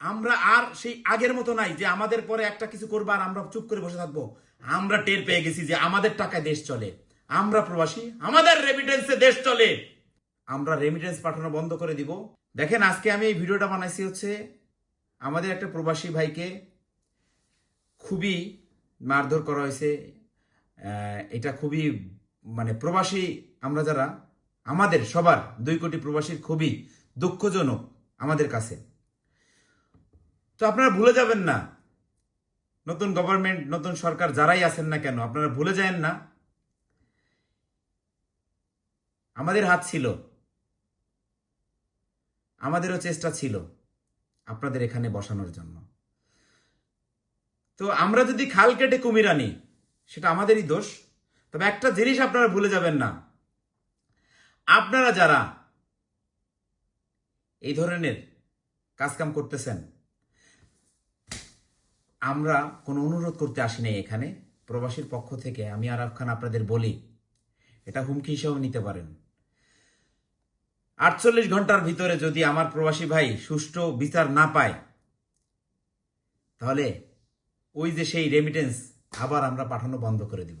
আমরা আর সেই আগের মতো নাই যে আমাদের পরে একটা কিছু করব আর আমরা চুপ করে বসে থাকব। আমরা টের পেয়ে গেছি যে আমাদের টাকায় দেশ চলে। আমরা প্রবাসী, আমাদের রেমিটেন্সে দেশ চলে। আমরা রেমিটেন্স পাঠানো বন্ধ করে দিব। দেখেন, আজকে আমি এই ভিডিওটা বানাইছি হচ্ছে আমাদের একটা প্রবাসী ভাইকে খুবই মারধর করা হয়েছে। এটা খুবই মানে প্রবাসী আমরা যারা, আমাদের সবার দুই কোটি প্রবাসীর খুবই দুঃখজনক আমাদের কাছে। তো আপনারা ভুলে যাবেন না। নতুন গভর্নমেন্ট নতুন সরকার যারাই আছেন না কেন, আপনারা ভুলে যায়েন না। আমাদের হাত ছিল। আমাদেরও চেষ্টা ছিল আপনাদের এখানে বসানোর জন্য। তো আমরা যদি খাল কেটে কুমির আনি, সেটা আমাদেরই দোষ। তবে একটা জিনিস আপনারা ভুলে যাবেন না। আপনারা যারা এই ধরনের কাজকাম করতেছেন আমরা কোনো অনুরোধ করতে আসি নাই এখানে। প্রবাসীর পক্ষ থেকে আমি আরাফ খান আপনাদের বলি, এটা হুমকি হিসেবে নিতে পারেন। আটচল্লিশ ঘণ্টার ভিতরে যদি আমার প্রবাসী ভাই সুষ্ঠু বিচার না পায়, তাহলে ওই যে সেই রেমিটেন্স আবার আমরা পাঠানো বন্ধ করে দিব।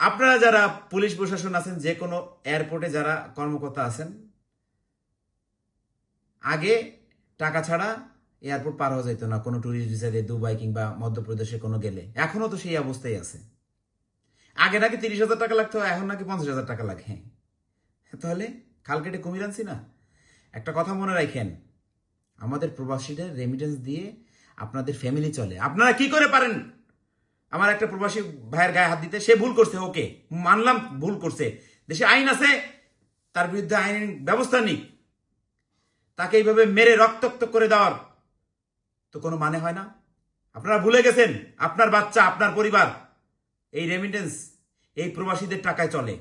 আপনারা যারা পুলিশ প্রশাসন আছেন, যে কোনো এয়ারপোর্টে যারা কর্মকর্তা আছেন, আগে টাকা ছাড়া এয়ারপোর্ট পার হওয়া যেত না, কোনো ট্যুরিস্ট ভিসা দিয়ে দুবাই কিংবা মধ্যপ্রদেশে কোনো গেলে। এখনও তো সেই অবস্থায় আছে। আগে নাকি তিরিশ হাজার টাকা লাগতো, এখন নাকি পঞ্চাশ হাজার টাকা লাগে। হ্যাঁ তাহলে খাল কেটে কুমির আনছি না? একটা কথা মনে রাখেন, আমাদের প্রবাসীদের রেমিটেন্স দিয়ে আপনাদের ফ্যামিলি চলে। আপনারা কি করে পারেন? আমার একটা প্রবাসী ভাইয়ের গায়ে হাত দিতে, সে ভুল করছে, ওকে। মানলাম ভুল করছে। দেশে আইন আছে, তার বিরুদ্ধে আইন ব্যবস্থা নিক তাকে এইভাবে মেরে রক্তাক্ত করে দেওয়ার তো কোনো মানে হয় না? আপনারা ভুলে গেছেন, আপনার বাচ্চা, আপনার পরিবার। এই রেমিটেন্স এই প্রবাসীদের টাকায় চলে।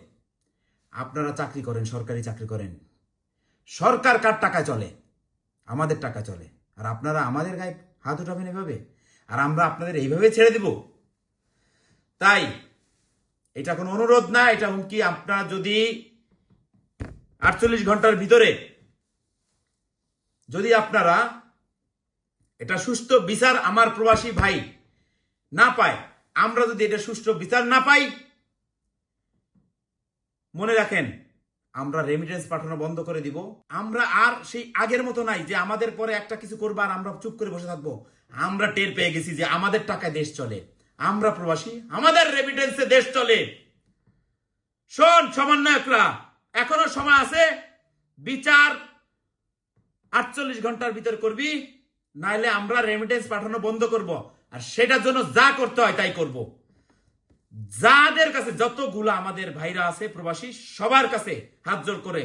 আপনারা চাকরি করেন, সরকারি চাকরি করেন। সরকার কার টাকায় চলে? আমাদের টাকা চলে। আর আপনারা আমাদের গায়ে হাত উঠাবেন এভাবে? আর আমরা আপনাদের এইভাবে ছেড়ে দিব? তাই, এটা কোনো অনুরোধ না, এটা হুমকি। আপনারা যদি আটচল্লিশ ঘণ্টার ভিতরে, যদি আপনারা এটা সুষ্ঠু বিচার আমার প্রবাসী ভাই না পায়। আমরা যদি এটা সুষ্ঠু বিচার না পাই, মনে রাখেন, আমরা রেমিটেন্স পাঠানো বন্ধ করে দিব। আমরা আর সেই আগের মতো নাই যে আমাদের পরে একটা কিছু করব আর আমরা চুপ করে বসে থাকব। আমরা টের পেয়ে গেছি যে আমাদের টাকায় দেশ চলে। আমরা প্রবাসী, আমাদের রেমিটেন্সে দেশ চলে। শোন, সমন্বয়করা, এখনও সময় আছে। বিচার আটচল্লিশ ঘণ্টার ভিতর করবি। নাইলে আমরা রেমিটেন্স পাঠানো বন্ধ করব। আর সেটার জন্য যা করতে হয় তাই করব। যাদের কাছে যতগুলো আমাদের ভাইরা আছে, প্রবাসী, সবার কাছে হাত জোর করে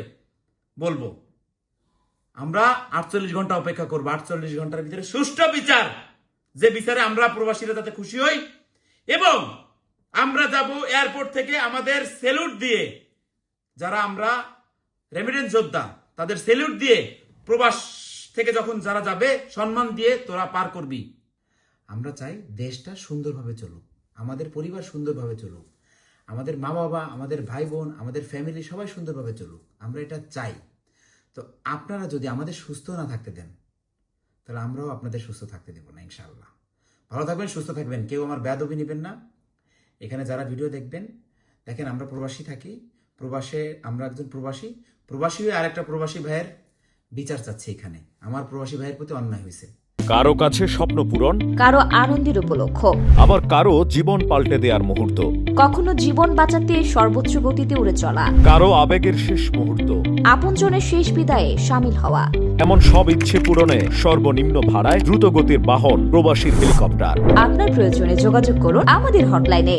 বলব, আমরা আটচল্লিশ ঘণ্টা অপেক্ষা করব। আটচল্লিশ ঘণ্টার ভিতরে সুষ্ঠু বিচার। যে বিচারে আমরা প্রবাসীরা তাতে খুশি হই এবং আমরা যাব এয়ারপোর্ট থেকে আমাদের সেলুট দিয়ে। যারা আমরা রেমিটেন্স যোদ্ধা, তাদের সেলুট দিয়ে প্রবাস থেকে যখন যারা যাবে, সম্মান দিয়ে তোরা পার করবি। আমরা চাই দেশটা সুন্দরভাবে চলুক, আমাদের পরিবার সুন্দরভাবে চলুক, আমাদের মা বাবা আমাদের ভাই বোন আমাদের ফ্যামিলি সবাই সুন্দরভাবে চলুক, আমরা এটা চাই। তো আপনারা যদি আমাদের সুস্থ না থাকতে দেন, তাহলে আমরাও আপনাদের সুস্থ থাকতে দেবো না, ইনশাআল্লাহ। ভালো থাকবেন, সুস্থ থাকবেন, কেউ আমার ব্যাদবি নেবেন না। এখানে যারা ভিডিও দেখবেন, দেখেন আমরা প্রবাসী থাকি, প্রবাসে আমরা একজন প্রবাসী প্রবাসী হয়ে আরেকটা প্রবাসী ভাইয়ের বিচার চাচ্ছি এখানে। আমার প্রবাসী ভাইয়ের প্রতি অন্যায় হয়েছে। কারও কাছে স্বপ্ন পূরণ কারও আনন্দের উপলক্ষ। আবার কারও জীবন পাল্টে দেওয়ার মুহূর্ত। কখনো জীবন বাঁচাতে সর্বোচ্চ গতিতে উড়ে চলা। কারও আবেগের শেষ মুহূর্ত। আপনজনের শেষ বিদায়ে সামিল হওয়া। এমন সব ইচ্ছে পূরণে সর্বনিম্ন ভাড়ায় দ্রুত গতির বাহন প্রবাসীর হেলিকপ্টার। আপনার প্রয়োজনে যোগাযোগ করুন আমাদের হটলাইনে।